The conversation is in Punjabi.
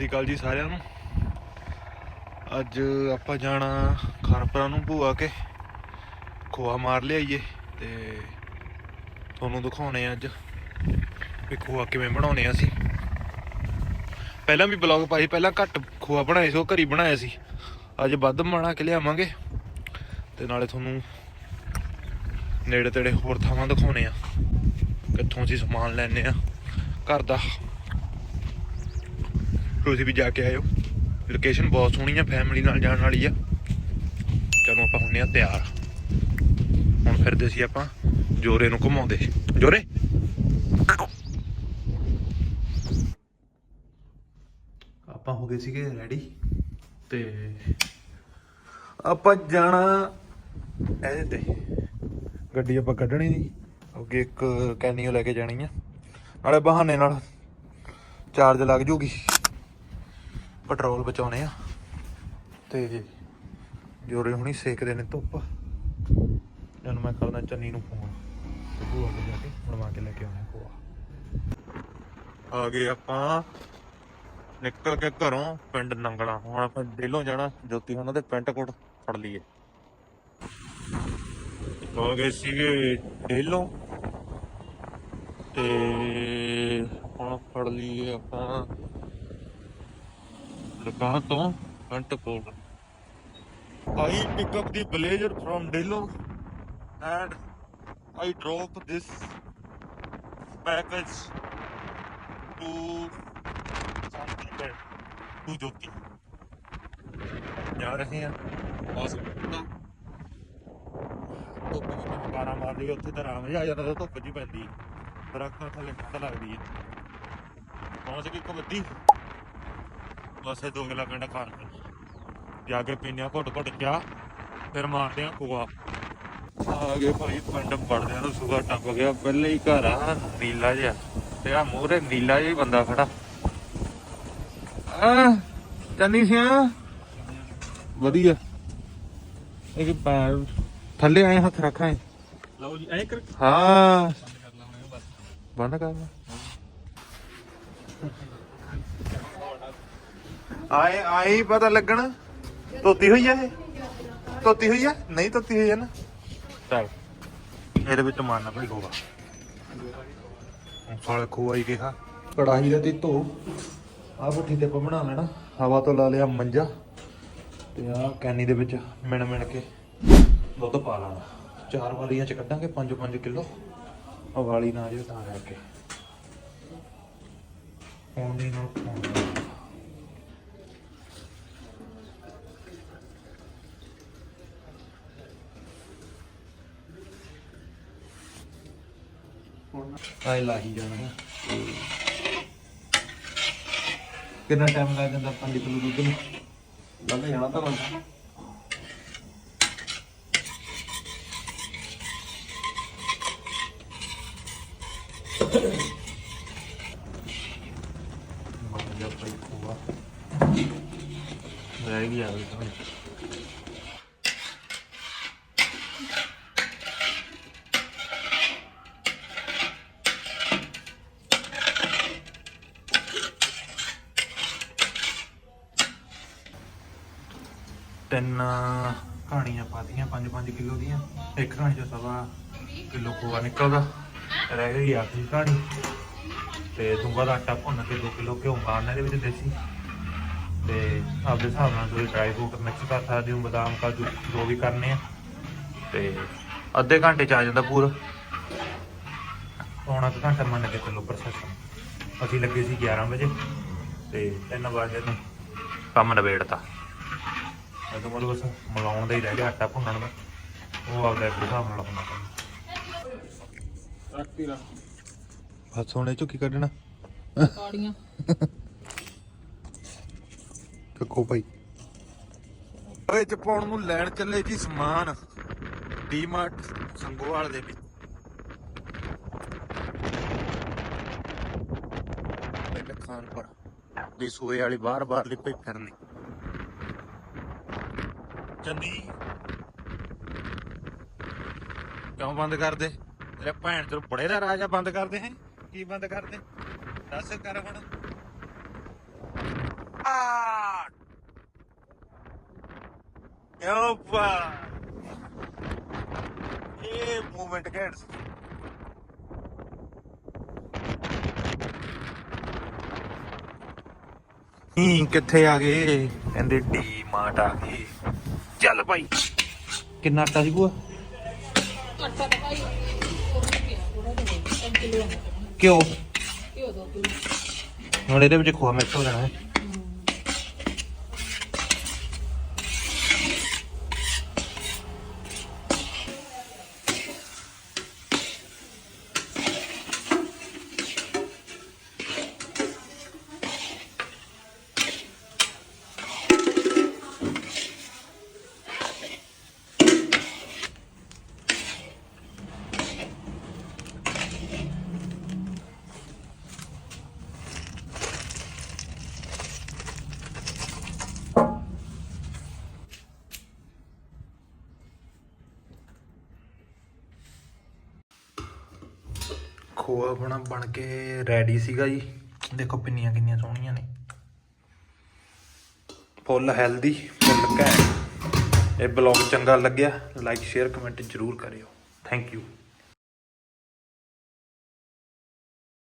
ਸ੍ਰੀ ਅਕਾਲ ਜੀ ਸਾਰਿਆਂ ਨੂੰ। ਅੱਜ ਆਪਾਂ ਜਾਣਾ ਖਾਨਪੁਰਾ ਨੂੰ ਭੂਆ ਕੇ। ਖੋਆ ਮਾਰ ਲਿਆਈਏ ਤੇ ਤੁਹਾਨੂੰ ਦਿਖਾਉਣੇ ਆ ਅੱਜ ਵੀ ਖੋਆ ਕਿਵੇਂ ਬਣਾਉਣੇ ਆ ਅਸੀਂ। ਪਹਿਲਾਂ ਵੀ ਬਲੌਗ ਪਾਈ, ਪਹਿਲਾਂ ਘੱਟ ਖੋਆ ਬਣਾਏ ਸੀ, ਉਹ ਘਰੀ ਬਣਾਇਆ ਸੀ। ਅੱਜ ਵੱਧ ਬਣਾ ਕੇ ਲਿਆਵਾਂਗੇ ਤੇ ਨਾਲੇ ਤੁਹਾਨੂੰ ਨੇੜੇ ਤੇੜੇ ਹੋਰ ਥਾਵਾਂ ਦਿਖਾਉਣੇ ਆ। ਕਿੱਥੋਂ ਅਸੀਂ ਸਮਾਨ ਲੈਣੇ ਆ, ਘਰ ਦਾ। ਤੁਸੀਂ ਵੀ ਜਾ ਕੇ ਆਇਓ। ਲੋਕੇਸ਼ਨ ਬਹੁਤ ਸੋਹਣੀ ਆ ਫੈਮਿਲੀ ਨਾਲ ਜਾਣ ਵਾਲੀ ਆ। ਚਲੋ ਆਪਾਂ ਹੁੰਨੇ ਆ ਤਿਆਰ। ਹੁਣ ਫਿਰਦੇ ਸੀ ਆਪਾਂ ਜੋਰੇ ਨੂੰ ਘੁਮਾਉਂਦੇ। ਜੋਰੇ! ਆਪਾਂ ਹੋ ਗਏ ਸੀਗੇ ਰੈਡੀ ਤੇ ਆਪਾਂ ਜਾਣਾ ਇਹਦੇ ਤੇ। ਗੱਡੀ ਆਪਾਂ ਕੱਢਣੀ ਨਹੀਂ ਅੱਗੇ ਇੱਕ ਕੈਨੀਓ ਲੈ ਕੇ ਜਾਣੀ ਆ। ਨਾਲੇ ਬਹਾਨੇ ਨਾਲ ਚਾਰਜ ਲੱਗ ਜੂਗੀ। ਪੈਟਰੋਲ ਬਚਾਉਣੇ ਆ। ਤੇ ਜੋਰੇ ਹੁਣੀ ਸੇਕਦੇ ਨੇ ਧੁੱਪ। ਜਦ ਮੈਂ ਕਰਦਾ ਚੰਨੀ ਨੂੰ ਫੋਨ। ਤੇ ਭੂਆ ਕੋਲ ਜਾ ਕੇ ਬਣਵਾ ਕੇ ਲੈ ਕੇ ਆਉਣਾ ਭੂਆ। ਆ ਗਏ ਆਪਾਂ। ਨਿਕਲ ਕੇ ਘਰੋਂ ਪਿੰਡ ਨੰਗਲਾ। ਹੁਣ ਆਪਾਂ ਡੇਲੋਂ ਜਾਣਾ। ਜੋਤੀ ਉਹਨਾਂ ਦੇ ਪੈਂਟ ਕੋਟ ਫੜ ਲਈਏ। ਹੋ ਗਏ ਸੀਗੇ ਡੇਲੋਂ। ਤੇ ਹੁਣ ਫੜ ਲਈਏ ਆਪਾਂ। ਲਗਾ ਤੋਂ ਕੰਟਪੋਲ I pick up the blazer from Dilo and I drop this package to Santiago to Jyoti. ਜਾ ਰਹੇ ਹਾਂ ਬਸ ਨਾ ਧੁੱਪ ਦੀ ਧਮਕਾਰਾ ਮਾਰਦੀ ਹੈ, ਉੱਥੇ ਤਾਂ ਆਰਾਮ ਜਿਹਾ ਆ ਜਾਂਦਾ ਤਾਂ ਧੁੱਪ ਜੀ ਪੈਂਦੀ ਦਰਖਤਾਂ ਥੱਲੇ ਠੰਡ ਲੱਗਦੀ ਹੈ ਪਹੁੰਚ ਗਈ ਕਬੱਡੀ ਬਸ ਇਹ ਦੋ ਕਿਲਾ ਕੰਡਾ ਖਾਣ ਜਾ ਕੇ ਪੀਨੇ ਆ ਘੁੱਟ ਘੁੱਟ ਚਾਹ ਫਿਰ ਮਾਰਦੇ ਆ ਖੋਆ ਆ ਗਏ ਭਾਈ ਪਿੰਡ ਪੜਦੇ ਨੂੰ ਸੁਗਾ ਟੱਪ ਗਿਆ। ਪਹਿਲੇ ਹੀ ਘਰ ਆ ਨੀਲਾ ਜਿਹਾ। ਤੇ ਆ ਮੂਹਰੇ ਨੀਲਾ ਜਿਹਾ ਬੰਦਾ ਖੜਾ। ਆ ਚੰਨੀ ਸਿਆ। ਵਧੀਆ। ਇਹ ਕਿ ਪੈਰ ਥੱਲੇ ਆਏ ਹੱਥ ਰੱਖਾਂ ਲਓ ਜੀ ਐਂ ਕਰ ਹਾਂ। ਕਰ ਲਾਂਗੇ ਬਸ। ਬੰਦ ਕਰ ਲੈ। ਆਏ ਆਏ ਹੀ ਪਤਾ ਲੱਗਣਾ। ਧੋਤੀ ਹੋਈ ਆ ਇਹ? ਧੋਤੀ ਹੋਈ ਆ? ਨਹੀਂ ਧੋਤੀ ਹੋਈ ਆ ਨਾ। ਚੱਲ। ਇਹਦੇ ਵਿੱਚ ਮਾਰਨਾ ਭਾਈ ਖੋਆ ਸਾਲੇ ਖੋਆ ਹੀ ਕਿਹਾ ਕੜਾਹੀ ਦੇ ਤੇ ਧੋ। ਆ ਪੁੱਠੀ ਤੇ ਆਪਾਂ ਬਣਾ ਲੈਣਾ। ਹਵਾ ਤੋਂ ਲਾ ਲਿਆ ਮੰਜਾ। ਤੇ ਆ ਕੈਨੀ ਦੇ ਵਿੱਚ ਮਿਣ ਮਿਣ ਕੇ ਦੁੱਧ ਪਾ ਲੈਣਾ। ਚਾਰ ਵਾਲੀਆਂ ਚ ਕੱਢਾਂਗੇ 5-5 ਕਿਲੋ। ਆ ਵਾਲੀ ਨਾ ਜੇ ਤਾਂ ਕਰਕੇ ਪਾਉਂਦੀ ਨਾਲ ਪਾਉਂਦੀ ਆਈ ਲਾਹੀ ਜਾਣਾ ਹੈ ਕਿੰਨਾ ਟਾਈਮ ਲੱਗ ਜਾਂਦਾ 5 ਕਿਲੋ ਦੁੱਧ ਨੂੰ ਲੱਗ ਜਾਣਾ ਤਾਂ ਬੰਦਾ ਬਣ ਗਿਆ ਭਾਈ ਖੋਆ ਰਹਿ ਗਿਆ ਤਿੰਨ ਕਹਾਣੀਆਂ ਪਾਤੀਆਂ 5-5 ਕਿਲੋ ਦੀਆਂ। ਇੱਕ ਕਹਾਣੀ ਚੋਂ ਸਵਾ ਕਿਲੋ ਖੋਆ ਨਿਕਲਦਾ। ਰਹਿ ਗਈ ਆਖਰੀ ਕਹਾਣੀ। ਤੇ ਦੁੰਗਾ ਦਾ ਆਟਾ ਭੁੰਨ ਕੇ 2 ਕਿਲੋ ਘਿਓ ਮਾਰਨਾ ਇਹਦੇ ਵਿੱਚ ਦੇਸੀ। ਤੇ ਆਪਦੇ ਹਿਸਾਬ ਨਾਲ ਤੁਸੀਂ ਡਰਾਈ ਫਰੂਟ ਮਿਕਸ ਕਰ ਸਕਦੇ ਹੋ, ਬਦਾਮ, ਕਾਜੂ, ਜੋ ਵੀ ਕਰਨੇ ਆ। ਤੇ ਅੱਧੇ ਘੰਟੇ ਚ ਆ ਜਾਂਦਾ ਪੂਰਾ। ਪੌਣਾ ਕੁ ਘੰਟਾ ਮੰਨ ਕੇ ਚੱਲੋ ਪ੍ਰੋਸੈਸ ਅਸੀਂ ਲੱਗੇ ਸੀ 11 ਵਜੇ, ਤੇ 3 ਵਜੇ ਨੂੰ ਕੰਮ ਨਿਬੇੜਤਾ। ਤਾਂ ਮਤਲਬ ਬਸ ਮਲਾਉਣ ਦਾ ਹੀ ਰਹਿ ਗਿਆ ਆਟਾ ਭੁੰਨਣ ਦਾ। ਉਹ ਆਪਦਾ ਇੱਕ ਹਿਸਾਬ ਨਾਲ ਆਪਣਾ ਕੰਮ। ਰੱਖਤੀ ਰੱਖ। ਹੱਥ ਸੋਨੇ ਚੋਂ ਕੀ ਕੱਢਣਾ। ਕਾੜੀਆਂ। ਚੱਕੋ ਭਾਈ। ਓਏ ਚ ਪਾਉਣ ਨੂੰ ਲੈਣ ਚੱਲੇ ਜੀ ਸਮਾਨ? ਡੀਮਾਰਟ ਸੰਗੋਵਾਲ ਦੇ ਵਿੱਚ। ਪਹਿਲੇ ਖਾਨਪੁਰ ਦੀ ਸੂਏ ਵਾਲੀ ਬਾਹਰ ਬਾਹਰ ਲਿਪੇ ਫਿਰਨੀ ਚੰਨੀ ਕਿਉਂ ਬੰਦ ਕਰਦੇ? ਤੇਰੇ ਭੈਣ ਤੇ ਬੜੇ ਦਾ ਰਾਜਾ ਬੰਦ ਕਰਦੇ ਹੈ? ਕੀ ਬੰਦ ਕਰਦੇ? ਦੱਸ ਕਰ ਹੁਣ। ਯੋਪਾ ਇਹ ਮੂਵਮੈਂਟ ਗੈਟਸ ਹੀ, ਕਿੱਥੇ ਆ ਗਏ? ਕਹਿੰਦੇ ਡੀ ਮਾਰਟ ਆ ਗਏ। ਚੱਲ ਭਾਈ ਕਿੰਨਾ ਆਟਾ ਸੀ ਭੂਆ ਆਟਾ ਤਾਂ ਭਾਈ ਕਿਉਂ ਘਿਓ। ਹੁਣ ਇਹਦੇ ਵਿੱਚ ਖੋਆ ਮਿਕਸ ਹੋ ਜਾਣਾ ਹੈ। ਖੋਆ ਆਪਣਾ ਬਣ ਕੇ ਰੈਡੀ ਸੀਗਾ ਜੀ। ਦੇਖੋ, ਪਿੰਨੀਆਂ ਕਿੰਨੀਆਂ ਸੋਹਣੀਆਂ ਨੇ। ਫੁੱਲ ਹੈਲਦੀ ਫੁੱਲ ਘੈਂਟ। ਇਹ ਬਲੌਗ ਚੰਗਾ ਲੱਗਿਆ ਲਾਈਕ ਸ਼ੇਅਰ ਕਮੈਂਟ ਜ਼ਰੂਰ ਕਰਿਓ। Thank you